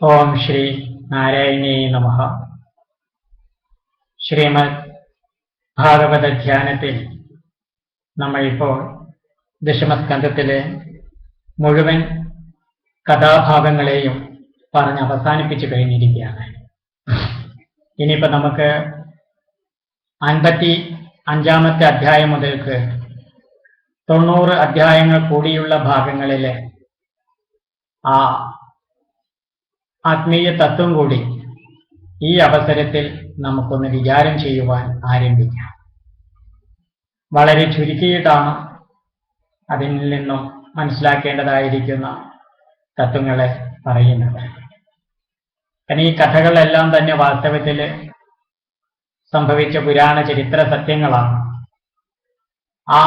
ഓം ശ്രീ നാരായണേ നമ. ശ്രീമദ് ഭാഗവത ധ്യാനത്തിൽ നമ്മൾ നമ്മളിപ്പോൾ ദശമസ്കന്ധത്തിലെ മുഴുവൻ കഥാഭാഗങ്ങളെയും പറഞ്ഞ് അവസാനിപ്പിച്ചു കഴിഞ്ഞിരിക്കുകയാണ്. ഇനിയിപ്പോൾ നമുക്ക് അൻപത്തി അഞ്ചാമത്തെ അധ്യായം മുതൽക്ക് തൊണ്ണൂറ് അധ്യായങ്ങൾ കൂടിയുള്ള ഭാഗങ്ങളിലെ ആ ആത്മീയ തത്വം കൂടി ഈ അവസരത്തിൽ നമുക്കൊന്ന് വിചാരം ചെയ്യുവാൻ ആരംഭിക്കാം. വളരെ ചുരുക്കിയിട്ടാണ് അതിൽ നിന്നും മനസ്സിലാക്കേണ്ടതായിരിക്കുന്ന തത്വങ്ങളെ പറയുന്നത്. കാരണം ഈ കഥകളെല്ലാം തന്നെ വാസ്തവത്തിൽ സംഭവിച്ച പുരാണ ചരിത്ര സത്യങ്ങളാണ്. ആ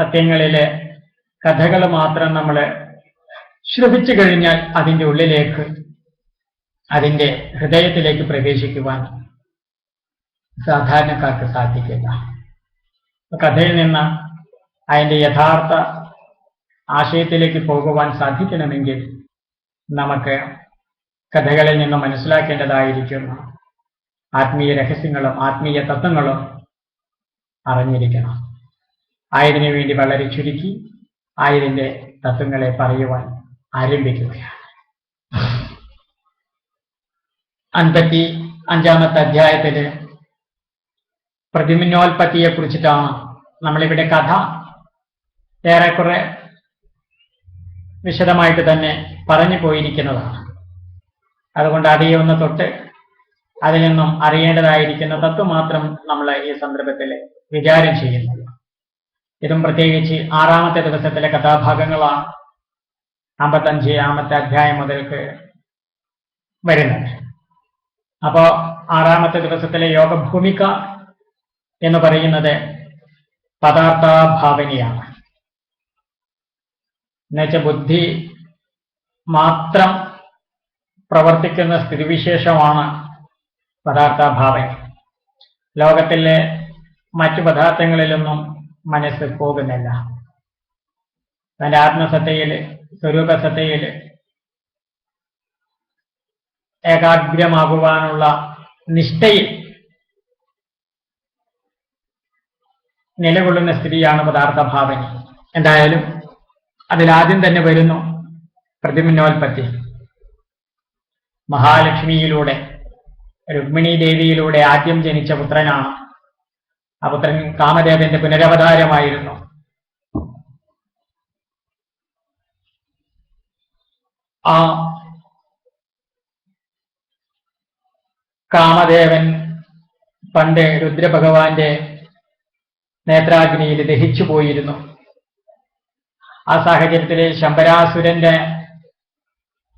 സത്യങ്ങളിലെ കഥകൾ മാത്രം നമ്മൾ ശ്രമിച്ചു കഴിഞ്ഞാൽ അതിന്റെ ഉള്ളിലേക്ക് അതിന്റെ ഹൃദയത്തിലേക്ക് പ്രവേശിക്കുവാൻ സാധാരണക്കാർക്ക് സാധിക്കില്ല. കഥയിൽ നിന്ന് അതിന്റെ യഥാർത്ഥ ആശയത്തിലേക്ക് പോകുവാൻ സാധിക്കണമെങ്കിൽ നമുക്ക് കഥകളിൽ നിന്ന് മനസ്സിലാക്കേണ്ടതായിരിക്കുന്ന ആത്മീയ രഹസ്യങ്ങളും ആത്മീയ തത്വങ്ങളും അറിഞ്ഞിരിക്കണം. ആയതിനു വേണ്ടി വളരെ ചുരുക്കി ആയതിന്റെ തത്വങ്ങളെ പറയുവാൻ ആരംഭിക്കുകയാണ് അൻപത്തി അഞ്ചാമത്തെ അധ്യായത്തിൽ പ്രതിമിന്നോൽപത്തിയെ കുറിച്ചിട്ടാണ് നമ്മളിവിടെ കഥ. ഏറെക്കുറെ വിശദമായിട്ട് തന്നെ പറഞ്ഞു പോയിരിക്കുന്നതാണ്. അതുകൊണ്ട് അതേ ഒന്ന് തൊട്ട് അതിൽ നിന്നും അറിയേണ്ടതായിരിക്കുന്ന തത്വം മാത്രം നമ്മൾ ഈ സന്ദർഭത്തിൽ വിചാരം ചെയ്യുന്നത്. ഇതും പ്രത്യേകിച്ച് ആറാമത്തെ ദിവസത്തിലെ കഥാഭാഗങ്ങളാണ് അമ്പത്തഞ്ചാമത്തെ അധ്യായം മുതൽക്ക് വരുന്നത് അപ്പോ ആറാമത്തെ ദിവസത്തിലെ യോഗഭൂമിക എന്ന് പറയുന്നത് പദാർത്ഥാഭാവനയാണ്. എന്നുവെച്ചാൽ ബുദ്ധി മാത്രം പ്രവർത്തിക്കുന്ന സ്ഥിതിവിശേഷമാണ് പദാർത്ഥാഭാവന. ലോകത്തിലെ മറ്റു പദാർത്ഥങ്ങളിലൊന്നും മനസ്സ് പോകുന്നില്ല. തന്റെ ആത്മസത്തയിൽ സ്വരൂപസത്തയിൽ ഏകാഗ്രമാകുവാനുള്ള നിഷ്ഠയിൽ നിലകൊള്ളുന്ന സ്ഥിതിയാണ് പദാർത്ഥഭാവന എന്തായാലും അതിലാദ്യം തന്നെ വരുന്നു പ്രതിമിന്നോൽപ്പത്തി. മഹാലക്ഷ്മിയിലൂടെ രുക്മിണി ദേവിയിലൂടെ ആദ്യം ജനിച്ച പുത്രനാണ്. ആ പുത്രൻ കാമദേവന്റെ പുനരവതാരമായിരുന്നു. ആ കാമദേവൻ പണ്ട് രുദ്രഭഗവാന്റെ നേത്രാഗ്നിയിൽ ദഹിച്ചു പോയിരുന്നു. ആ സാഹചര്യത്തിൽ ശമ്പരാസുരന്റെ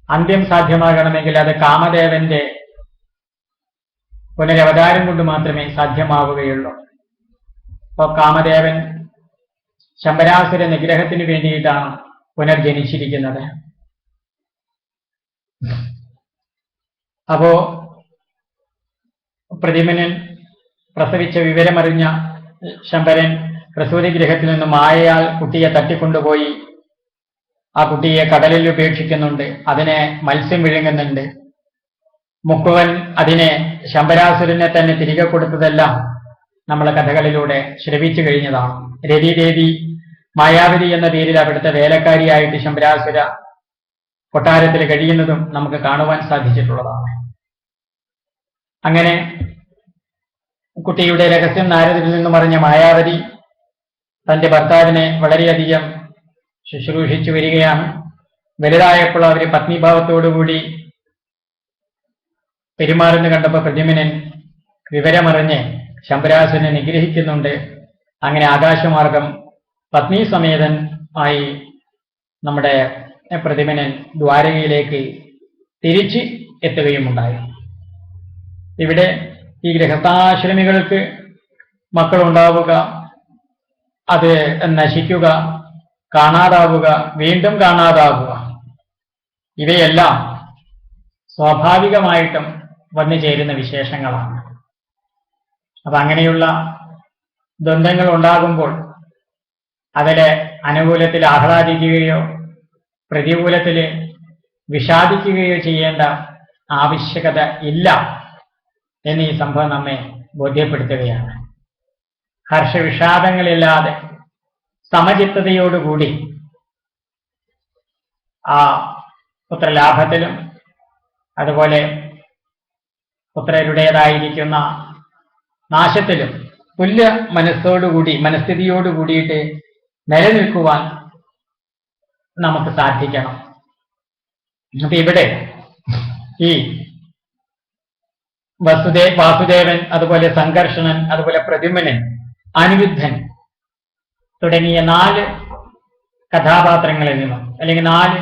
അന്ത്യം സാധ്യമാകണമെങ്കിൽ അത് കാമദേവന്റെ പുനരവതാരം കൊണ്ട് മാത്രമേ സാധ്യമാവുകയുള്ളൂ. അപ്പോൾ കാമദേവൻ ശമ്പരാസുര നിഗ്രഹത്തിന് വേണ്ടിയിട്ടാണ് പുനർജനിച്ചിരിക്കുന്നത്. അപ്പോ പ്രതിമനൻ പ്രസവിച്ച വിവരമറിഞ്ഞ ശമ്പരൻ പ്രസൂതി ഗ്രഹത്തിൽ നിന്നും മായയാൽ കുട്ടിയെ തട്ടിക്കൊണ്ടുപോയി. ആ കുട്ടിയെ കടലിൽ ഉപേക്ഷിക്കുന്നുണ്ട്. അതിനെ മത്സ്യം വിഴുങ്ങുന്നുണ്ട്. മുക്കുവൻ അതിനെ ശമ്പരാസുരനെ തന്നെ തിരികെ കൊടുത്തതെല്ലാം നമ്മളെ കഥകളിലൂടെ ശ്രവിച്ചു കഴിഞ്ഞതാണ്. രതിദേവി മായാവതി എന്ന പേരിൽ അവിടുത്തെ വേലക്കാരിയായിട്ട് ശമ്പരാസുര കൊട്ടാരത്തിൽ കഴിയുന്നതും നമുക്ക് കാണുവാൻ സാധിച്ചിട്ടുള്ളതാണ്. അങ്ങനെ കുട്ടിയുടെ രഹസ്യം നാരദിൽ നിന്നും അറിഞ്ഞ മായാവതി തന്റെ ഭർത്താവിനെ വളരെയധികം ശുശ്രൂഷിച്ചു വരികയാണ്. വലുതായപ്പോൾ അവർ പത്നിഭാവത്തോടുകൂടി പെരുമാറുന്നു കണ്ടപ്പോൾ പ്രതിമനൻ വിവരമറിഞ്ഞ് ശമ്പരാസുരനെ നിഗ്രഹിക്കുന്നുണ്ട്. അങ്ങനെ ആകാശമാർഗം പത്നി സമേതൻ ആയി നമ്മുടെ പ്രതിമനൻ ദ്വാരകയിലേക്ക് തിരിച്ച് എത്തുകയുമുണ്ടായി. ഇവിടെ ഈ ഗൃഹസ്ഥാശ്രമികൾക്ക് മക്കളുണ്ടാവുക അത് നശിക്കുക കാണാതാവുക വീണ്ടും കാണാതാവുക ഇവയെല്ലാം സ്വാഭാവികമായിട്ടും വന്നു ചേരുന്ന വിശേഷങ്ങളാണ്. അപ്പൊ അങ്ങനെയുള്ള ദ്വന്ദ്ങ്ങൾ ഉണ്ടാകുമ്പോൾ അതിലെ അനുകൂലത്തിൽ ആഹ്ലാദിക്കുകയോ പ്രതികൂലത്തിൽ വിഷാദിക്കുകയോ ചെയ്യേണ്ട ആവശ്യകത ഇല്ല എന്ന് ഈ സംഭവം നമ്മെ ബോധ്യപ്പെടുത്തുകയാണ്. ഹർഷവിഷാദങ്ങളില്ലാതെ സമചിത്തതയോടുകൂടി ആ പുത്രലാഭത്തിലും അതുപോലെ പുത്രരുടേതായിരിക്കുന്ന നാശത്തിലും തുല്യ മനസ്സോടുകൂടി മനസ്ഥിതിയോടുകൂടിയിട്ട് നിലനിൽക്കുവാൻ നമുക്ക് സാധിക്കണം. അപ്പൊ ഇവിടെ ഈ വസുദേ വാസുദേവൻ അതുപോലെ സംഘർഷണൻ അതുപോലെ പ്രതിമനൻ അനിരുദ്ധൻ തുടങ്ങിയ നാല് കഥാപാത്രങ്ങളിൽ നിന്നും അല്ലെങ്കിൽ നാല്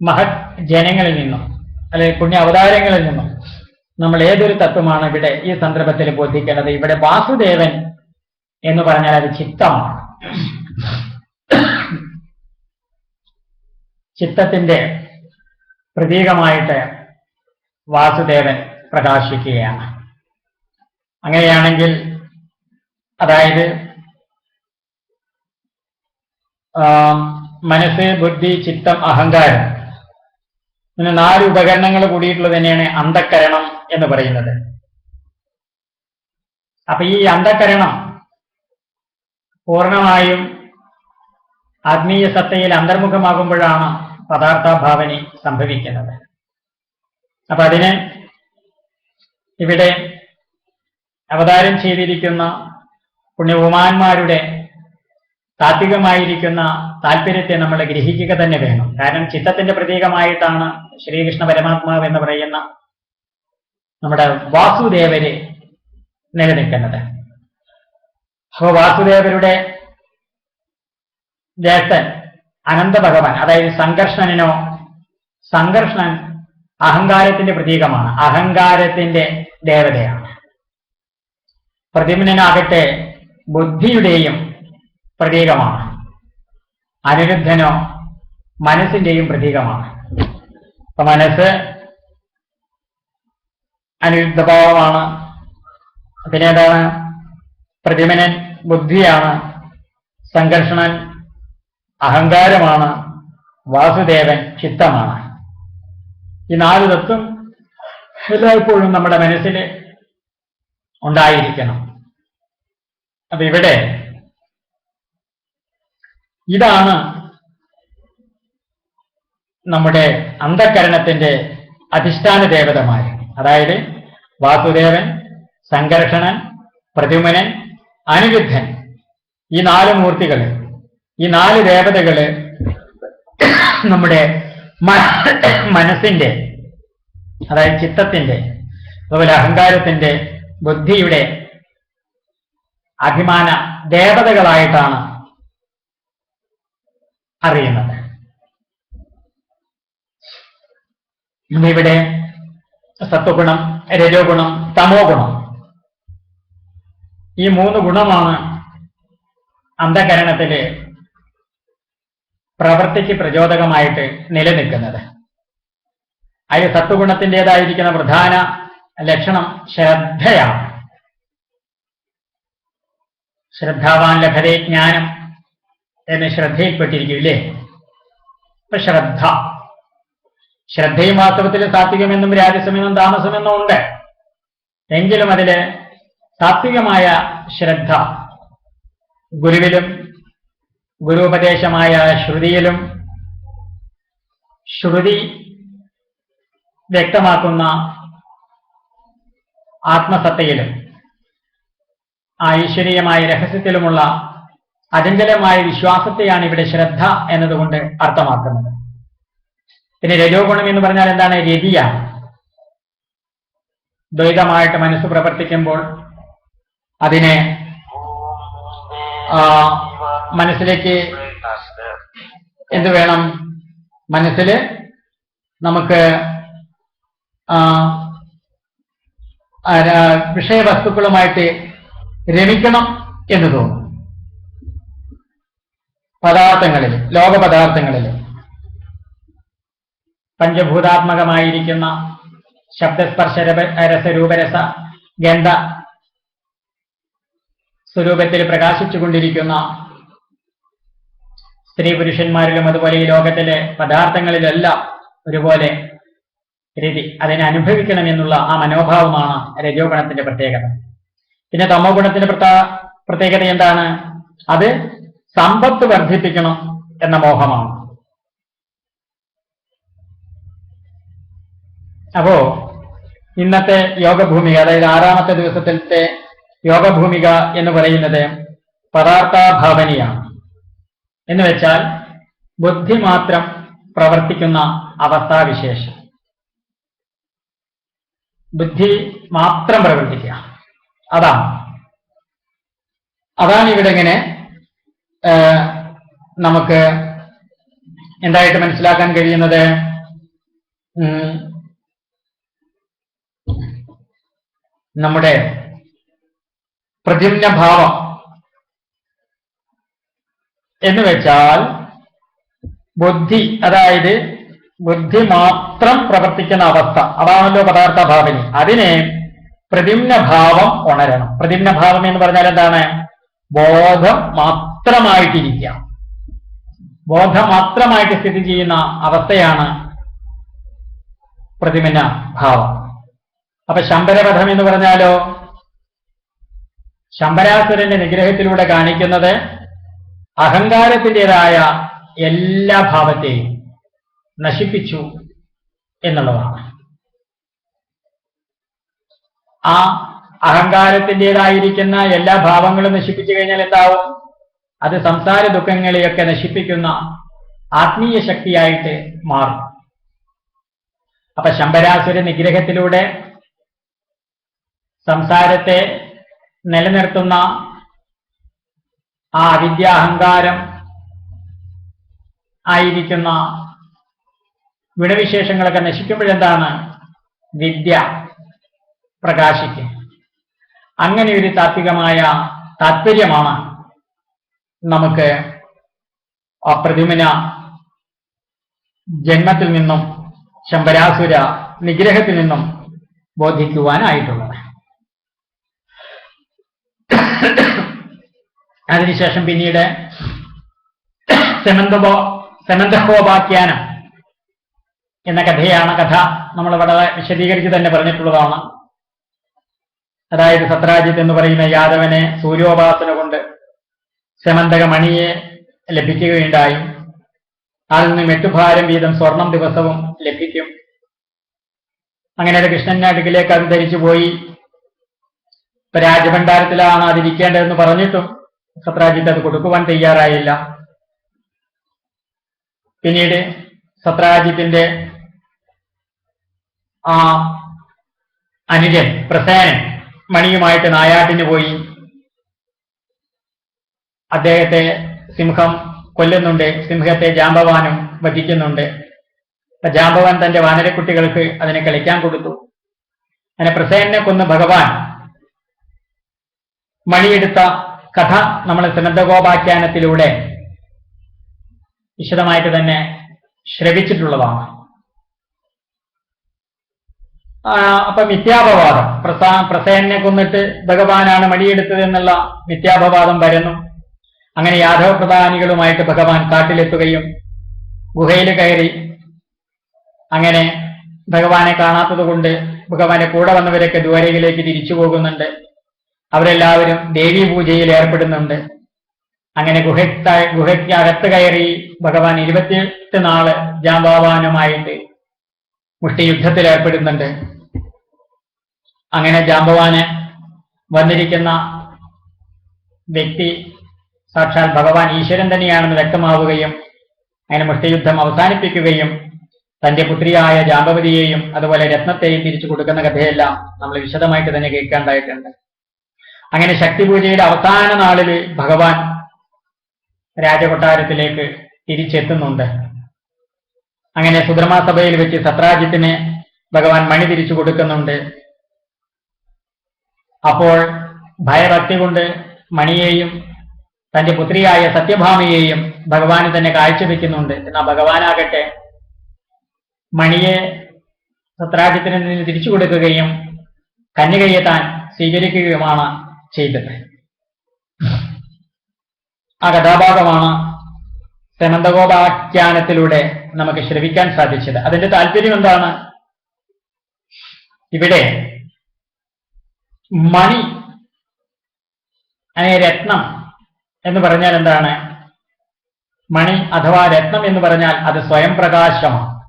മഹത് ജനങ്ങളിൽ നിന്നും അല്ലെങ്കിൽ പുണ്യ അവതാരങ്ങളിൽ നിന്നും നമ്മൾ ഏതൊരു തത്വമാണ് ഇവിടെ ഈ സന്ദർഭത്തിൽ ബോധിക്കേണ്ടത്? ഇവിടെ വാസുദേവൻ എന്ന് പറഞ്ഞാൽ അത് ചിത്തമാണ്. ചിത്തത്തിന്റെ പ്രതീകമായിട്ട് വാസുദേവൻ പ്രകാശിക്കുകയാണ്. അങ്ങനെയാണെങ്കിൽ അതായത് മനസ്സ് ബുദ്ധി ചിത്തം അഹങ്കാരം ഇങ്ങനെ നാല് ഉപകരണങ്ങൾ കൂടിയിട്ടുള്ളത് തന്നെയാണ് അന്ധക്കരണം എന്ന് പറയുന്നത്. അപ്പൊ ഈ അന്ധക്കരണം പൂർണമായും ആത്മീയ സത്തയിൽ അന്തർമുഖമാകുമ്പോഴാണ് പദാർത്ഥാഭാവനി സംഭവിക്കുന്നത്. അപ്പൊ അതിന് ഇവിടെ അവതാരം ചെയ്തിരിക്കുന്ന പുണ്യവുമാന്മാരുടെ താത്വികമായിരിക്കുന്ന താല്പര്യത്തെ നമ്മൾ ഗ്രഹിക്കുക തന്നെ വേണം. കാരണം ചിത്തത്തിന്റെ പ്രതീകമായിട്ടാണ് ശ്രീകൃഷ്ണ പരമാത്മാവ് എന്ന് പറയുന്ന നമ്മുടെ വാസുദേവര് നിലനിൽക്കുന്നത്. അപ്പോ വാസുദേവരുടെ ജ്യേഷ്ഠൻ അനന്ത ഭഗവാൻ അതായത് സംഘർഷണനോ സംഘർഷണൻ അഹങ്കാരത്തിന്റെ പ്രതീകമാണ്. അഹങ്കാരത്തിന്റെ ദേവതയാണ്. പ്രതിമനാകട്ടെ ബുദ്ധിയുടെയും പ്രതീകമാണ്. അനിരുദ്ധനോ മനസ്സിന്റെയും പ്രതീകമാണ്. അപ്പൊ മനസ്സ് അനിരുദ്ധഭാവമാണ്. പിന്നെ ഏതാണ് പ്രതിമനൻ ബുദ്ധിയാണ്. സംഘർഷണൻ അഹങ്കാരമാണ് വാസുദേവൻ ചിത്തമാണ്. ഈ നാല് തത്വം എല്ലായ്പ്പോഴും നമ്മുടെ മനസ്സിൽ ഉണ്ടായിരിക്കണം. അപ്പൊ ഇവിടെ ഇതാണ് നമ്മുടെ അന്ധകരണത്തിന്റെ അധിഷ്ഠാന ദേവതമാർ അതായത് വാസുദേവൻ സംഘർഷണൻ പ്രതിമനൻ അനിരുദ്ധൻ ഈ നാല് മൂർത്തികൾ. ഈ നാല് ദേവതകൾ നമ്മുടെ മനസ്സിന്റെ അതായത് ചിത്തത്തിന്റെ അതുപോലെ അഹങ്കാരത്തിന്റെ ബുദ്ധിയുടെ അഭിമാന ദേവതകളായിട്ടാണ് അറിയുന്നത്. ഇവിടെ സത്വഗുണം രജോ ഗുണം തമോ ഗുണം ഈ മൂന്ന് ഗുണമാണ് അന്ധകരണത്തിൽ പ്രവൃത്തിക്ക് പ്രചോദകമായിട്ട് നിലനിൽക്കുന്നത്. അതിൽ സത്വഗുണത്തിന്റെതായിരിക്കുന്ന പ്രധാന ലക്ഷണം ശ്രദ്ധയാണ്. ശ്രദ്ധാവാൻ ലഭതേ ജ്ഞാനം എന്ന് ശ്രദ്ധയിൽപ്പെട്ടിരിക്കില്ലേ? ഇപ്പൊ ശ്രദ്ധ. ശ്രദ്ധയും വാസ്തവത്തിൽ സാത്വികമെന്നും രാജസമെന്നും താമസമെന്നും ഉണ്ട്. എങ്കിലും അതിൽ സാത്വികമായ ശ്രദ്ധ. ഗുരുവിലും ഗുരുപദേശമായ ശ്രുതിയിലും ശ്രുതി വ്യക്തമാക്കുന്ന ആത്മസത്തയിലും ആ ഈശ്വരീയമായ രഹസ്യത്തിലുമുള്ള അചഞ്ചലമായ വിശ്വാസത്തെയാണ് ഇവിടെ ശ്രദ്ധ എന്നതുകൊണ്ട് അർത്ഥമാക്കുന്നത്. പിന്നെ രജോ ഗുണം എന്ന് പറഞ്ഞാൽ എന്താണ്? രതിയാണ്. ദ്വൈതമായിട്ട് മനസ്സ് പ്രവർത്തിക്കുമ്പോൾ അതിനെ ആ, മനസ്സിലേക്ക് എന്ത് വേണം? മനസ്സിൽ നമുക്ക് വിഷയവസ്തുക്കളുമായിട്ട് രമിക്കണം എന്ന് തോന്നും. പദാർത്ഥങ്ങളിൽ ലോക പദാർത്ഥങ്ങളിൽ പഞ്ചഭൂതാത്മകമായിരിക്കുന്ന ശബ്ദസ്പർശ രപ- രസരൂപരസ ഗന്ധ സ്വരൂപത്തിൽ പ്രകാശിച്ചുകൊണ്ടിരിക്കുന്ന സ്ത്രീ പുരുഷന്മാരിലും അതുപോലെ ഈ ലോകത്തിലെ പദാർത്ഥങ്ങളിലെല്ലാം ഒരുപോലെ രീതി അതിനെ അനുഭവിക്കണം എന്നുള്ള ആ മനോഭാവമാണ് രജോ ഗുണത്തിന്റെ പ്രത്യേകത. പിന്നെ തമോ ഗുണത്തിന്റെ പ്രത്യേക പ്രത്യേകത എന്താണ്? അത് സമ്പത്ത് വർദ്ധിപ്പിക്കണം എന്ന മോഹമാണ്. അപ്പോ ഇന്നത്തെ യോഗഭൂമിക അതായത് ആറാമത്തെ ദിവസത്തിലത്തെ യോഗഭൂമിക എന്ന് പറയുന്നത് പദാർത്ഥാഭാവനയാണ്. എന്ന് വെച്ചാൽ ബുദ്ധി മാത്രം പ്രവർത്തിക്കുന്ന അവസ്ഥാവിശേഷം. ബുദ്ധി മാത്രം പ്രവർത്തിക്കുക. അതാണ്. അതാണ് ഇവിടെ ഇങ്ങനെ നമുക്ക് എന്തായിട്ട് മനസ്സിലാക്കാൻ കഴിയുന്നത്? നമ്മുടെ പ്രതിമ്ന ഭാവം എന്ന് വെച്ചാൽ ബുദ്ധി അതായത് ബുദ്ധി മാത്രം പ്രവർത്തിക്കുന്ന അവസ്ഥ. അതാണല്ലോ പദാർത്ഥ ഭാവനി അതിനെ പ്രതിമ്ന ഭാവം ഉണരണം. പ്രതിമ്ന ഭാവം എന്ന് പറഞ്ഞാൽ എന്താണ്? ബോധം മാത്രമായിട്ടിരിക്കുക. ബോധം മാത്രമായിട്ട് സ്ഥിതി ചെയ്യുന്ന അവസ്ഥയാണ് പ്രതിമന ഭാവം അപ്പൊ ശമ്പരപഥം എന്ന് പറഞ്ഞാലോ? ശമ്പരാസുരന്റെ നിഗ്രഹത്തിലൂടെ കാണിക്കുന്നത് അഹങ്കാരത്തിന്റെതായ എല്ലാ ഭാവത്തെയും നശിപ്പിച്ചു എന്നുള്ളതാണ്. ആ അഹങ്കാരത്തിന്റെതായിരിക്കുന്ന എല്ലാ ഭാവങ്ങളും നശിപ്പിച്ചു കഴിഞ്ഞാൽ എന്താവും? അത് സംസാര ദുഃഖങ്ങളെയൊക്കെ നശിപ്പിക്കുന്ന ആത്മീയ ശക്തിയായിട്ട് മാറും. അപ്പൊ ശമ്പരാസുര നിഗ്രഹത്തിലൂടെ സംസാരത്തെ നിലനിർത്തുന്ന ആ വിദ്യാഹങ്കാരം ആയിരിക്കുന്ന ഗുണവിശേഷങ്ങളൊക്കെ നശിക്കുമ്പോഴെന്താണ്? വിദ്യ പ്രകാശിക്കും. അങ്ങനെ ഒരു താത്വികമായ താത്പര്യമാണ് നമുക്ക് ആ പ്രതിമന ജന്മത്തിൽ നിന്നും ശമ്പരാസുര നിഗ്രഹത്തിൽ നിന്നും ബോധിക്കുവാനായിട്ടുള്ളത്. അതിനുശേഷം പിന്നീട് സെമന്തബോ സെമന്തഹോപാഖ്യാനം എന്ന കഥയാണ് കഥ. നമ്മൾ വളരെ വിശദീകരിച്ച് തന്നെ പറഞ്ഞിട്ടുള്ളതാണ്. അതായത് സത്രാജിത്ത് എന്ന് പറയുന്ന യാദവനെ സൂര്യോപാസന കൊണ്ട് സെമന്തക മണിയെ ലഭിക്കുകയുണ്ടായി. അതിൽ നിന്നും എട്ടുഭാരം വീതം സ്വർണം ദിവസവും ലഭിക്കും. അങ്ങനെ അത് കൃഷ്ണന്റെ അടുക്കിലേക്ക് അത് ധരിച്ചു പോയി രാജഭണ്ഡാരത്തിലാണ് അതിരിക്കേണ്ടതെന്ന് പറഞ്ഞിട്ടും സത്രാജിത്ത് അത് കൊടുക്കുവാൻ തയ്യാറായില്ല. പിന്നീട് സത്രാജിത്തിന്റെ ആ അനുജൻ പ്രസേനൻ മണിയുമായിട്ട് നായാട്ടിന് പോയി. അദ്ദേഹത്തെ സിംഹം കൊല്ലുന്നുണ്ട്. സിംഹത്തെ ജാമ്പവാനും വധിക്കുന്നുണ്ട്. ജാമ്പവാൻ തന്റെ വാനരക്കുട്ടികൾക്ക് അതിനെ കളിക്കാൻ കൊടുത്തു. അങ്ങനെ പ്രസേനെ കൊന്ന് ഭഗവാൻ മണിയെടുത്ത കഥ നമ്മൾ സന്നദ്ധഗോപാഖ്യാനത്തിലൂടെ വിശദമായിട്ട് തന്നെ ശ്രവിച്ചിട്ടുള്ളതാണ്. അപ്പൊ മിഥ്യാപവാദം. പ്രസാ പ്രസേനെ കൊന്നിട്ട് ഭഗവാനാണ് മടിയെടുത്തത് എന്നുള്ള മിഥ്യാപവാദം വരുന്നു. അങ്ങനെ യാദവ പ്രധാനികളുമായിട്ട് ഭഗവാൻ കാട്ടിലെത്തുകയും ഗുഹയിൽ കയറി അങ്ങനെ ഭഗവാനെ കാണാത്തത് കൊണ്ട് ഭഗവാന്റെ കൂടെ വന്നവരൊക്കെ ദ്വാരകയിലേക്ക് തിരിച്ചു പോകുന്നുണ്ട്. അവരെല്ലാവരും ദേവി പൂജയിൽ ഏർപ്പെടുന്നുണ്ട്. അങ്ങനെ ഗുഹ ഗുഹയ്ക്ക് അകത്ത് കയറി ഭഗവാൻ ഇരുപത്തിയെട്ട് നാൾ ജാംബവാനുമായിട്ട് മുഷ്ടിയുദ്ധത്തിൽ ഏർപ്പെടുന്നുണ്ട്. അങ്ങനെ ജാംബവാന് വന്നിരിക്കുന്ന വ്യക്തി സാക്ഷാൽ ഭഗവാൻ ഈശ്വരൻ തന്നെയാണെന്ന് വ്യക്തമാവുകയും അങ്ങനെ മുഷ്ടിയുദ്ധം അവസാനിപ്പിക്കുകയും തന്റെ പുത്രിയായ ജാമ്പവതിയെയും അതുപോലെ രത്നത്തെയും തിരിച്ചു കൊടുക്കുന്ന കഥയെല്ലാം നമ്മൾ വിശദമായിട്ട് തന്നെ കേൾക്കേണ്ടതായിട്ടുണ്ട്. അങ്ങനെ ശക്തിപൂജയുടെ അവസാന നാളിൽ ഭഗവാൻ രാജകൊട്ടാരത്തിലേക്ക് തിരിച്ചെത്തുന്നുണ്ട്. അങ്ങനെ സുധർമാസഭയിൽ വെച്ച് സത്രാജിത്തിന് ഭഗവാൻ മണി തിരിച്ചു കൊടുക്കുന്നുണ്ട്. അപ്പോൾ ഭയഭക്തി കൊണ്ട് മണിയെയും തന്റെ പുത്രിയായ സത്യഭാമിയെയും ഭഗവാന് തന്നെ കാഴ്ചവെക്കുന്നുണ്ട്. എന്നാൽ ഭഗവാനാകട്ടെ മണിയെ സത്രാജിത്തിന് തിരിച്ചു കൊടുക്കുകയും കന്യകയെ താൻ സ്വീകരിക്കുകയുമാണ് ചെയ്തത്. ആ കഥാഭാഗമാണ് സെമന്തകോപാഖ്യാനത്തിലൂടെ നമുക്ക് ശ്രവിക്കാൻ സാധിച്ചത്. അതിന്റെ താല്പര്യം എന്താണ്? ഇവിടെ മണി അല്ലെങ്കിൽ രത്നം എന്ന് പറഞ്ഞാൽ എന്താണ്? മണി അഥവാ രത്നം എന്ന് പറഞ്ഞാൽ അത് സ്വയം പ്രകാശമാണ്.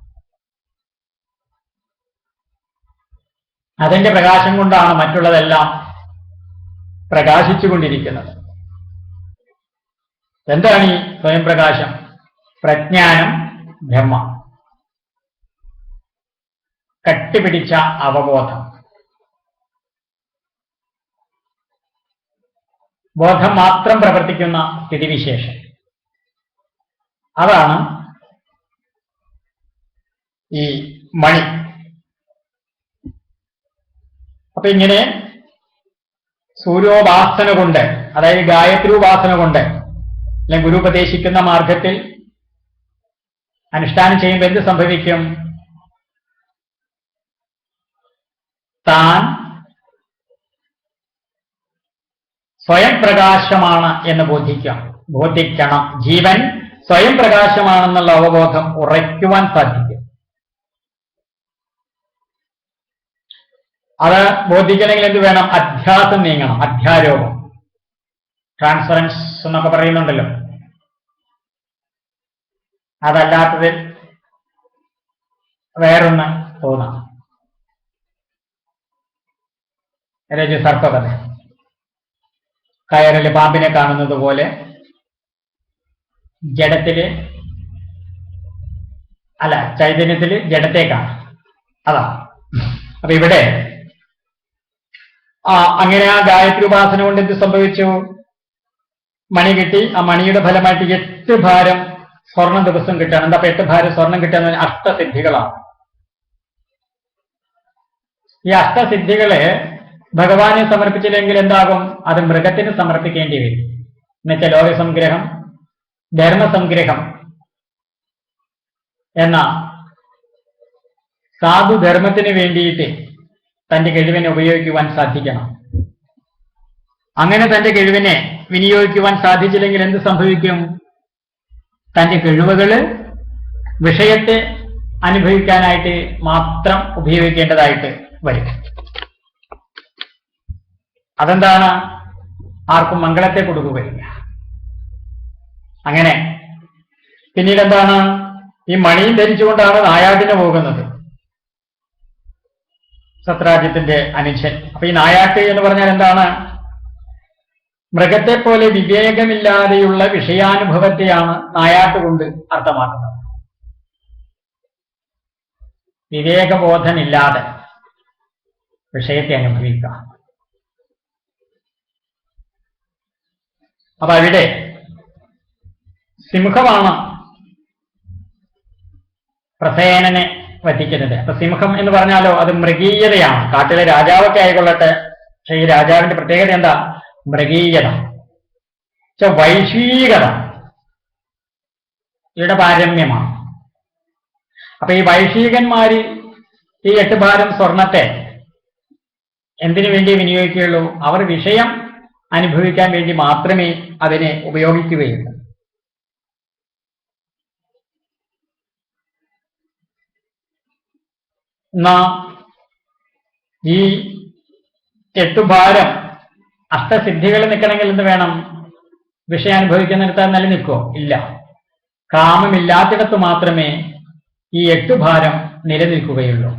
അതിന്റെ പ്രകാശം കൊണ്ടാണ് മറ്റുള്ളതെല്ലാം പ്രകാശിച്ചുകൊണ്ടിരിക്കുന്നത്. എന്താണ് ഈ സ്വയം പ്രകാശം? പ്രജ്ഞാനം ബ്രഹ്മ. കട്ടിപിടിച്ച അവബോധം. ബോധം മാത്രം പ്രവർത്തിക്കുന്ന സ്ഥിതിവിശേഷം. അതാണ് ഈ മണി. അപ്പൊ ഇങ്ങനെ സൂര്യോപാസന കൊണ്ട് അതായത് ഗായത്രി ഉപാസന കൊണ്ട് അല്ലെങ്കിൽ ഗുരു ഉപദേശിക്കുന്ന മാർഗത്തിൽ അനുഷ്ഠാനം ചെയ്യുമ്പോൾ എന്ത് സംഭവിക്കും? താൻ സ്വയം പ്രകാശമാണ് എന്ന് ബോധിക്കാം. ബോധിക്കണം. ജീവൻ സ്വയം പ്രകാശമാണെന്നുള്ള അവബോധം ഉറയ്ക്കുവാൻ സാധിക്കും. അത് ബോധിക്കണമെങ്കിൽ എന്ത് വേണം? അധ്യാസം നീങ്ങണം അധ്യാരോപം. ട്രാൻസ്ഫറൻസ് എന്നൊക്കെ പറയുന്നുണ്ടല്ലോ. അതല്ലാത്തതിൽ വേറൊന്ന് തോന്നാം. രജു സർപ്പകഥ. കയറിൽ പാമ്പിനെ കാണുന്നത് പോലെ ജഡത്തിൽ അല്ല ചൈതന്യത്തിൽ ജഡത്തെ കാണാം. അതാ. അപ്പൊ ഇവിടെ ആ അങ്ങനെ ആ ഗായത്രി ഉപാസന കൊണ്ട് എന്ത് സംഭവിച്ചു? മണി കിട്ടി. ആ മണിയുടെ ഫലമായിട്ട് എട്ട് ഭാരം സ്വർണം ദിവസം കിട്ടുകയാണ് എന്താ എട്ട് ഭാരം സ്വർണം കിട്ടുക അഷ്ടസിദ്ധികളാണ്. ഈ അഷ്ടസിദ്ധികളെ ഭഗവാനെ സമർപ്പിച്ചില്ലെങ്കിൽ എന്താകും? അത് മൃഗത്തിന് സമർപ്പിക്കേണ്ടി വരും. എന്നുവെച്ചാൽ ലോക സംഗ്രഹം ധർമ്മസംഗ്രഹം എന്ന സാധുധർമ്മത്തിന് വേണ്ടിയിട്ട് തന്റെ കഴിവിനെ ഉപയോഗിക്കുവാൻ സാധിക്കണം. അങ്ങനെ തന്റെ കഴിവിനെ വിനിയോഗിക്കുവാൻ സാധിച്ചില്ലെങ്കിൽ എന്ത് സംഭവിക്കും? തന്റെ കഴിവുകൾ വിഷയത്തെ അനുഭവിക്കാനായിട്ട് മാത്രം ഉപയോഗിക്കേണ്ടതായിട്ട് വരും. അതെന്താണ്? ആർക്കും മംഗളത്തെ കൊടുക്കുകയില്ല. അങ്ങനെ പിന്നീട് എന്താണ് ഈ മണിയും ധരിച്ചുകൊണ്ടാണ് നായാടിനെ പോകുന്നത്. സത്രാജ്യത്തിന്റെ അനുജൻ. അപ്പൊ ഈ നായാട്ട് എന്ന് പറഞ്ഞാൽ എന്താണ്? മൃഗത്തെ പോലെ വിവേകമില്ലാതെയുള്ള വിഷയാനുഭവത്തെയാണ് നായാട്ട് കൊണ്ട് അർത്ഥമാക്കുന്നത്. വിവേകബോധമില്ലാതെ വിഷയത്തെ അനുഭവിക്കുക. അപ്പൊ അവിടെ സിംഹമാണ് പ്രസേനനെ വധിക്കുന്നത് അപ്പൊ സിംഹം എന്ന് പറഞ്ഞാലോ അത് മൃഗീയതയാണ്. കാട്ടിലെ രാജാവൊക്കെ ആയിക്കൊള്ളട്ടെ. പക്ഷെ ഈ രാജാവിന്റെ പ്രത്യേകത എന്താ? മൃഗീയത. വൈശീകത ഇവിടെ പാരമ്യമാണ്. അപ്പൊ ഈ വൈശീകന്മാര് ഈ എട്ട് ഭാരം സ്വർണത്തെ എന്തിനു വേണ്ടി വിനിയോഗിക്കുകയുള്ളൂ? അവർ വിഷയം അനുഭവിക്കാൻ വേണ്ടി മാത്രമേ അതിനെ ഉപയോഗിക്കുകയുള്ളൂ. ഈ എട്ടു ഭാരം അഷ്ടസിദ്ധികൾ നിൽക്കണമെങ്കിൽ എന്ത് വേണം? വിഷയം അനുഭവിക്കുന്നിടത്ത് നിലനിൽക്കോ ഇല്ല. കാമമില്ലാത്തിടത്ത് മാത്രമേ ഈ എട്ടു ഭാരം നിലനിൽക്കുകയുള്ളൂ.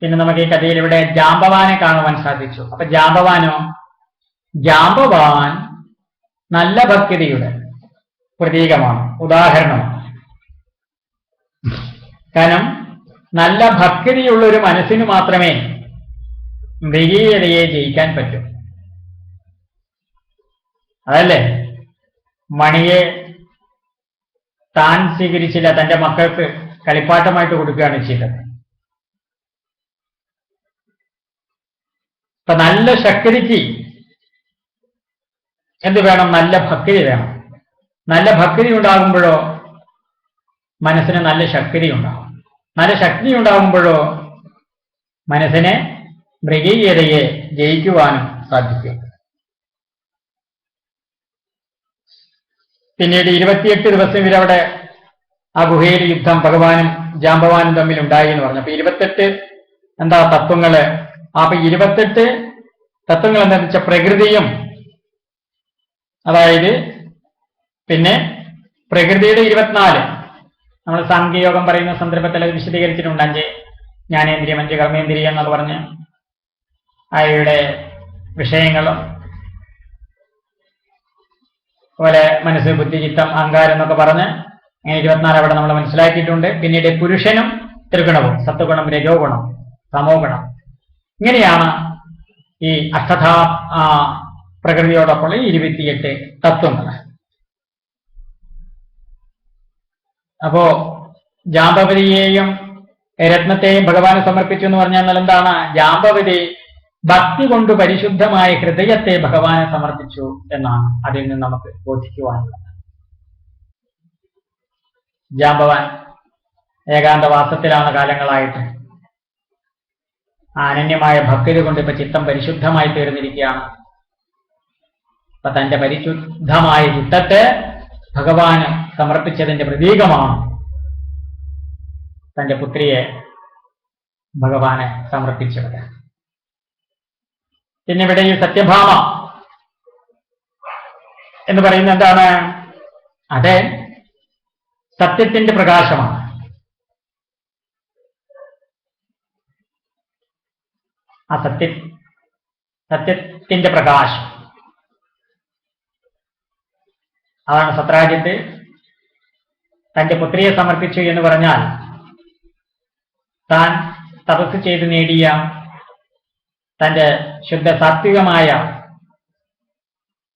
പിന്നെ നമുക്ക് ഈ കഥയിൽ ഇവിടെ ജാമ്പവാനെ കാണുവാൻ സാധിച്ചു. അപ്പൊ ജാമ്പവാനോ? ജാമ്പവാൻ നല്ല ഭക്തിയുടെ പ്രതീകമാണ്. ഉദാഹരണം. കാരണം നല്ല ഭക്തിയുള്ള ഒരു മനസ്സിന് മാത്രമേ മൃഗീയതയെ ജയിക്കാൻ പറ്റൂ. അതല്ലേ? മണിയെ താൻ സ്വീകരിച്ചില്ല തന്റെ മക്കൾക്ക് കളിപ്പാട്ടമായിട്ട് കൊടുക്കുകയാണ് ചെയ്തത്. അപ്പൊ നല്ല ശക്തിക്ക് എന്ത് വേണം? നല്ല ഭക്തി വേണം. നല്ല ഭക്തി ഉണ്ടാകുമ്പോഴോ മനസ്സിന് നല്ല ശക്തി ഉണ്ടാകും. നല്ല ശക്തി ഉണ്ടാകുമ്പോഴോ മനസ്സിനെ മൃഗീയതയെ ജയിക്കുവാനും സാധിക്കും. പിന്നീട് ഇരുപത്തിയെട്ട് ദിവസം ഇവരവിടെ ആ ഗുഹയിൽ യുദ്ധം ഭഗവാനും ജാമ്പവാനും തമ്മിൽ ഉണ്ടായി എന്ന് പറഞ്ഞു. അപ്പൊ ഇരുപത്തെട്ട് എന്താ തത്വങ്ങൾ? അപ്പൊ ഇരുപത്തെട്ട് തത്വങ്ങൾ എന്താ വെച്ചാൽ പ്രകൃതിയും അതായത് പിന്നെ പ്രകൃതിയുടെ ഇരുപത്തിനാല്. നമ്മൾ സാംഖ്യയോഗം പറയുന്ന സന്ദർഭത്തിൽ അത് വിശദീകരിച്ചിട്ടുണ്ട്. അഞ്ച് ജ്ഞാനേന്ദ്രിയം അഞ്ച് കർമ്മേന്ദ്രിയം എന്നൊക്കെ പറഞ്ഞ് അവയുടെ വിഷയങ്ങളും അതുപോലെ മനസ്സ് ബുദ്ധി ചിത്തം അഹങ്കാരം എന്നൊക്കെ പറഞ്ഞ് അങ്ങനെ ഇരുപത്തിനാല് അവിടെ നമ്മൾ മനസ്സിലാക്കിയിട്ടുണ്ട്. പിന്നീട് പുരുഷനും ത്രിഗുണവും സത്വഗുണം രജോ ഗുണം തമോ ഗുണം ഇങ്ങനെയാണ് ഈ അഷ്ടധാ പ്രകൃതിയോടൊപ്പം ഇരുപത്തിയെട്ട് തത്വങ്ങൾ. അപ്പോ ജാമ്പവതിയെയും രത്നത്തെയും ഭഗവാന് സമർപ്പിച്ചു എന്ന് പറഞ്ഞാൽ എന്താണ്? ജാമ്പവതി ഭക്തി കൊണ്ട് പരിശുദ്ധമായ ഹൃദയത്തെ ഭഗവാനെ സമർപ്പിച്ചു എന്നാണ് അതിൽ നിന്ന് നമുക്ക് ബോധിക്കുവാനുള്ളത്. ജാമ്പവാൻ ഏകാന്തവാസത്തിലാണ് കാലങ്ങളായിട്ട് അനന്യമായ ഭക്തി കൊണ്ട് ഇപ്പൊ ചിത്തം പരിശുദ്ധമായി തീർന്നിരിക്കുകയാണ്. അപ്പൊ തന്റെ പരിശുദ്ധമായ ചിത്തത്തെ ഭഗവാന് സമർപ്പിച്ചതിന്റെ പ്രതീകമാണ്. തന്റെ പുത്രിയെ ഭഗവാനെ സമർപ്പിച്ചത് പിന്നെ ഇവിടെ ഈ സത്യഭാമ എന്ന് പറയുന്നത് എന്താണ്? അത് സത്യത്തിന്റെ പ്രകാശമാണ്. ആ സത്യ സത്യത്തിന്റെ പ്രകാശം. അതാണ് സത്രാജിത്ത് തന്റെ പുത്രിയെ സമർപ്പിച്ചു എന്ന് പറഞ്ഞാൽ താൻ തപസ് ചെയ്ത് നേടിയ തന്റെ ശുദ്ധ സാത്വികമായ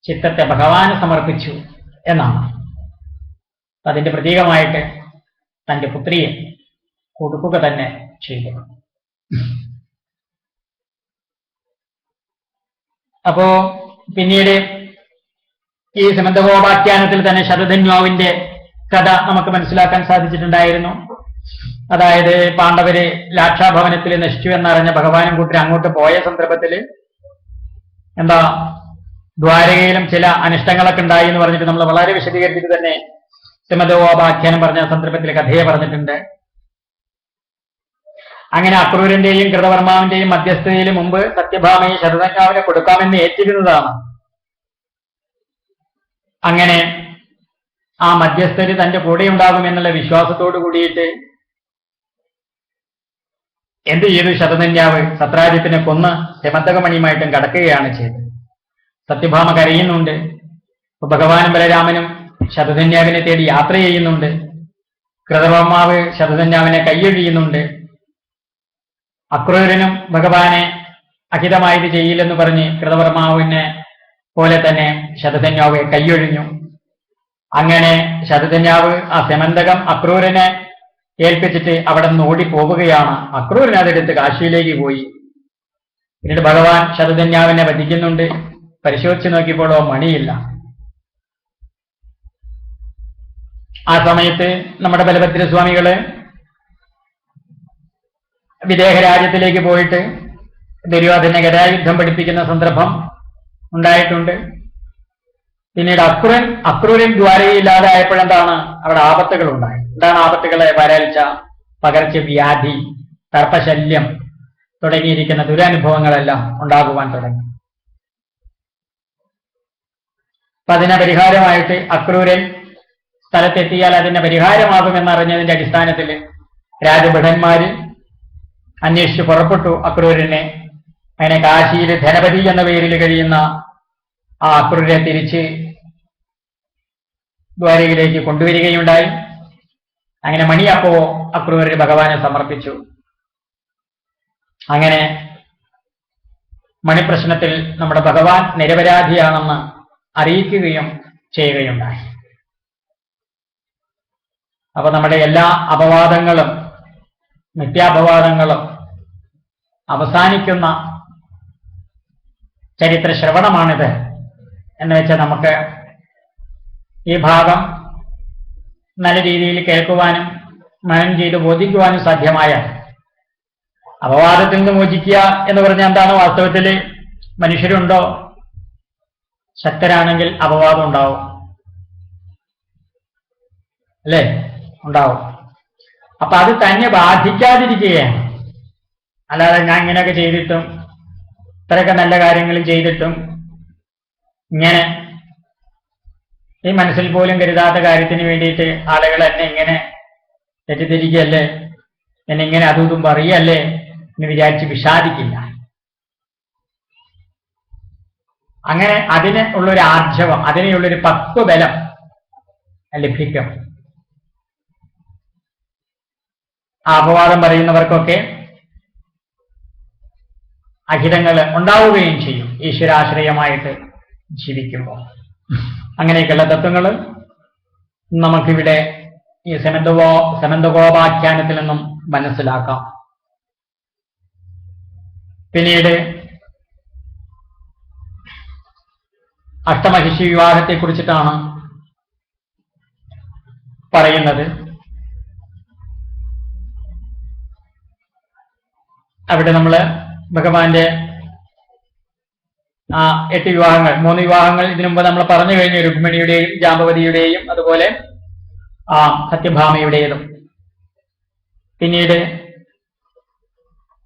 ചിത്തത്തെ ഭഗവാന് സമർപ്പിച്ചു എന്നാണ്. അതിന്റെ പ്രതീകമായിട്ട് തന്റെ പുത്രിയെ കൊടുക്കുക തന്നെ ചെയ്തു. അപ്പോ പിന്നീട് ഈ സമന്തഹോപാഖ്യാനത്തിൽ തന്നെ ശതധന്യാവിന്റെ കഥ നമുക്ക് മനസ്സിലാക്കാൻ സാധിച്ചിട്ടുണ്ടായിരുന്നു. അതായത് പാണ്ഡവര് ലാക്ഷാഭവനത്തിൽ നശിച്ചു എന്നറിഞ്ഞ ഭഗവാനും കൂട്ടി അങ്ങോട്ട് പോയ സന്ദർഭത്തിൽ എന്താ ദ്വാരകയിലും ചില അനിഷ്ടങ്ങളൊക്കെ ഉണ്ടായി എന്ന് പറഞ്ഞിട്ട് നമ്മൾ വളരെ വിശദീകരിച്ചിട്ട് തന്നെ സിമതോപാഖ്യാനം പറഞ്ഞ സന്ദർഭത്തിൽ കഥയെ പറഞ്ഞിട്ടുണ്ട്. അങ്ങനെ അക്രൂരന്റെയും കൃതവർമാവിന്റെയും മധ്യസ്ഥതയിൽ മുമ്പ് സത്യഭാമയെ ശരതജ്ഞാവിനെ കൊടുക്കാമെന്ന് ഏറ്റിരുന്നതാണ്. അങ്ങനെ ആ മധ്യസ്ഥര് തന്റെ കൂടെ ഉണ്ടാകും എന്നുള്ള വിശ്വാസത്തോട് കൂടിയിട്ട് എന്ത് ചെയ്തു? ശതധന്യാവ് സത്രാജിത്തിനെ കൊന്ന് ഹെമന്തകമണിയുമായിട്ടും കടക്കുകയാണ് ചെയ്തത്. സത്യഭാമ കരയുന്നുണ്ട്. ഭഗവാനും ബലരാമനും ശതധന്യാവിനെ തേടി യാത്ര ചെയ്യുന്നുണ്ട്. കൃതവർമാവ് ശതധന്യാവിനെ കൈയൊഴിയുന്നുണ്ട്. അക്രൂരനും ഭഗവാനെ അഹിതമായത് ചെയ്യില്ലെന്ന് പറഞ്ഞ് കൃതവർമാവിനെ പോലെ തന്നെ ശതധന്യാവ് കൈയൊഴിഞ്ഞു. അങ്ങനെ ശതധന്യാവ് ആ സെമന്തകം അക്രൂരനെ ഏൽപ്പിച്ചിട്ട് അവിടെ നിന്ന് ഓടിപ്പോവുകയാണ്. അക്രൂരൻ അതെടുത്ത് കാശിയിലേക്ക് പോയി. പിന്നീട് ഭഗവാൻ ശതധന്യാവിനെ വധിക്കുന്നുണ്ട്. പരിശോധിച്ച് നോക്കിയപ്പോഴോ മണിയില്ല. ആ സമയത്ത് നമ്മുടെ ബലഭദ്രസ്വാമികൾ വിദേഹ രാജ്യത്തിലേക്ക് പോയിട്ട് ദുര്യോധന ഗതായുദ്ധം പഠിപ്പിക്കുന്ന സന്ദർഭം ഉണ്ടായിട്ടുണ്ട്. പിന്നീട് അക്രൂരൻ അക്രൂരൻ ദ്വാരയില്ലാതായപ്പോഴെന്താണ് അവിടെ ആപത്തുകൾ ഉണ്ടായി എന്താണ് ആപത്തുകളെ വരൾച്ച പകർച്ചവ്യാധി തർപ്പശല്യം തുടങ്ങിയിരിക്കുന്ന ദുരനുഭവങ്ങളെല്ലാം ഉണ്ടാകുവാൻ തുടങ്ങി. അപ്പൊ അതിന് പരിഹാരമായിട്ട് അക്രൂരൻ സ്ഥലത്തെത്തിയാൽ അതിന്റെ പരിഹാരമാകുമെന്നറിഞ്ഞതിന്റെ അടിസ്ഥാനത്തിൽ രാജഭടന്മാര് അന്വേഷിച്ച് പുറപ്പെട്ടു അക്രൂരനെ അങ്ങനെ കാശിയിൽ ധനപതി എന്ന പേരിൽ കഴിയുന്ന ആ അക്രൂരെ തിരിച്ച് ദ്വാരകയിലേക്ക് കൊണ്ടുവരികയുണ്ടായി. അങ്ങനെ മണിയപ്പോ അക്രൂരന് ഭഗവാനെ സമർപ്പിച്ചു. അങ്ങനെ മണിപ്രശ്നത്തിൽ നമ്മുടെ ഭഗവാൻ നിരപരാധിയാണെന്ന് അറിയിക്കുകയും ചെയ്യുകയുണ്ടായി. അപ്പൊ നമ്മുടെ എല്ലാ അപവാദങ്ങളും മിഥ്യാപവാദങ്ങളും അവസാനിക്കുന്ന ചരിത്ര ശ്രവണമാണിത് എന്ന് വെച്ചാൽ നമുക്ക് ഈ ഭാഗം നല്ല രീതിയിൽ കേൾക്കുവാനും മനനം ചെയ്ത് ബോധിക്കുവാനും സാധ്യമായ അപവാദത്തിൽ നിന്ന് മോചിക്കുക എന്ന് പറഞ്ഞാൽ എന്താണ്? വാസ്തവത്തിൽ മനുഷ്യരുണ്ടോ? ശക്തരാണെങ്കിൽ അപവാദം ഉണ്ടാവും. അല്ലേ? ഉണ്ടാവും. അപ്പൊ അത് തന്നെ ബാധിക്കാതിരിക്കുകയാണ്. അല്ലാതെ ഞാൻ ഇങ്ങനെയൊക്കെ ചെയ്തിട്ടും ഇത്രയൊക്കെ നല്ല കാര്യങ്ങൾ ചെയ്തിട്ടും ഇങ്ങനെ ഈ മനസ്സിൽ പോലും കരുതാത്ത കാര്യത്തിന് വേണ്ടിയിട്ട് ആളുകൾ എന്നെ ഇങ്ങനെ തെറ്റിദ്ധരിക്കല്ലേ എന്നെ ഇങ്ങനെ അതും ഇതും പറയല്ലേ എന്ന് വിചാരിച്ച് വിഷാദിക്കില്ല. അങ്ങനെ അതിന് ഉള്ളൊരു ആർജവം അതിനുള്ളൊരു പക്വബലം ലഭിക്കും. ആ അപവാദം പറയുന്നവർക്കൊക്കെ അഹിതങ്ങൾ ഉണ്ടാവുകയും ചെയ്യും. ഈശ്വരാശ്രയമായിട്ട് ജീവിക്കുമ്പോൾ. അങ്ങനെയൊക്കെയുള്ള തത്വങ്ങൾ നമുക്കിവിടെ ഈ സെമന്തകോ സെമന്തകോപാഖ്യാനത്തിൽ നിന്നും മനസ്സിലാക്കാം. പിന്നീട് അഷ്ടമഹിഷി വിവാഹത്തെ കുറിച്ചിട്ടാണ് പറയുന്നത്. അവിടെ നമ്മൾ ഭഗവാന്റെ ആ എട്ട് വിവാഹങ്ങൾ മൂന്ന് വിവാഹങ്ങൾ ഇതിനു മുമ്പ് നമ്മൾ പറഞ്ഞു കഴിഞ്ഞു രുക്മിണിയുടെയും ജാമ്പവതിയുടെയും അതുപോലെ ആ സത്യഭാമയുടേതും. പിന്നീട്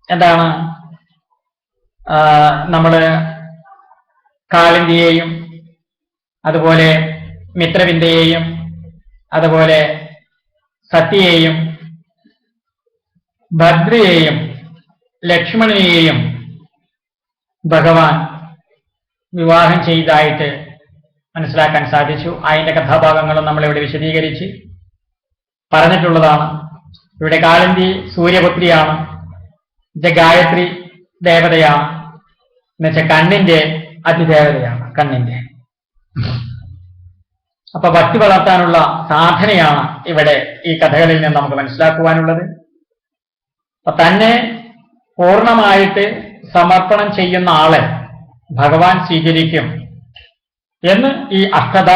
എന്താണ്? നമ്മൾ കാളിന്തിയെയും അതുപോലെ മിത്രവിന്ദയെയും അതുപോലെ സത്യയെയും ഭദ്രയെയും ലക്ഷ്മണനെയും ഭഗവാൻ വിവാഹം ചെയ്തതായിട്ട് മനസ്സിലാക്കാൻ സാധിച്ചു. അതിന്റെ കഥാഭാഗങ്ങളും നമ്മളിവിടെ വിശദീകരിച്ച് പറഞ്ഞിട്ടുള്ളതാണ്. ഇവിടെ കാളന്തി സൂര്യപുത്രിയാണ്. ഗായത്രി ദേവതയാണ്. എന്നുവെച്ചാൽ കണ്ണിന്റെ അതിദേവതയാണ് കണ്ണിന്റെ. അപ്പൊ ഭക്തി വളർത്താനുള്ള സാധനയാണ് ഇവിടെ ഈ കഥകളിൽ നിന്ന് നമുക്ക് മനസ്സിലാക്കുവാനുള്ളത്. അപ്പൊ തന്നെ പൂർണമായിട്ട് സമർപ്പണം ചെയ്യുന്ന ആളെ ഭഗവാൻ സ്വീകരിക്കും എന്ന് ഈ അഷ്ടത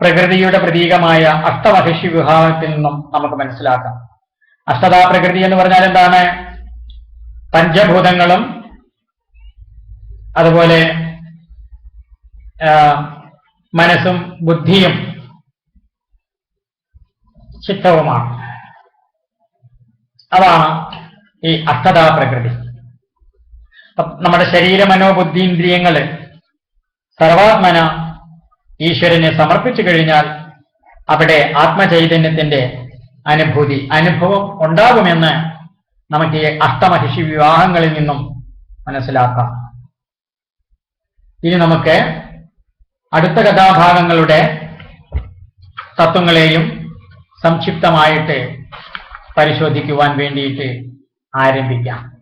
പ്രകൃതിയുടെ പ്രതീകമായ അഷ്ടമഹിഷി വിഭാഗത്തിൽ നിന്നും നമുക്ക് മനസ്സിലാക്കാം. അഷ്ടതാ പ്രകൃതി എന്ന് പറഞ്ഞാൽ എന്താണ്? പഞ്ചഭൂതങ്ങളും അതുപോലെ മനസ്സും ബുദ്ധിയും ചിത്തവുമാണ്. അതാണ് ഈ അർത്ഥതാ പ്രകൃതി. നമ്മുടെ ശരീര മനോബുദ്ധി ഇന്ദ്രിയങ്ങൾ സർവാത്മന ഈശ്വരനെ സമർപ്പിച്ചു കഴിഞ്ഞാൽ അവിടെ ആത്മചൈതന്യത്തിന്റെ അനുഭൂതി അനുഭവം ഉണ്ടാകുമെന്ന് നമുക്ക് ഈ അഷ്ടമഹിഷി വിവാഹങ്ങളിൽ നിന്നും മനസ്സിലാക്കാം. ഇനി നമുക്ക് അടുത്ത കഥാഭാഗങ്ങളുടെ തത്വങ്ങളെയും സംക്ഷിപ്തമായിട്ട് പരിശോധിക്കുവാൻ വേണ്ടിയിട്ട് ആരംഭിക്കാം.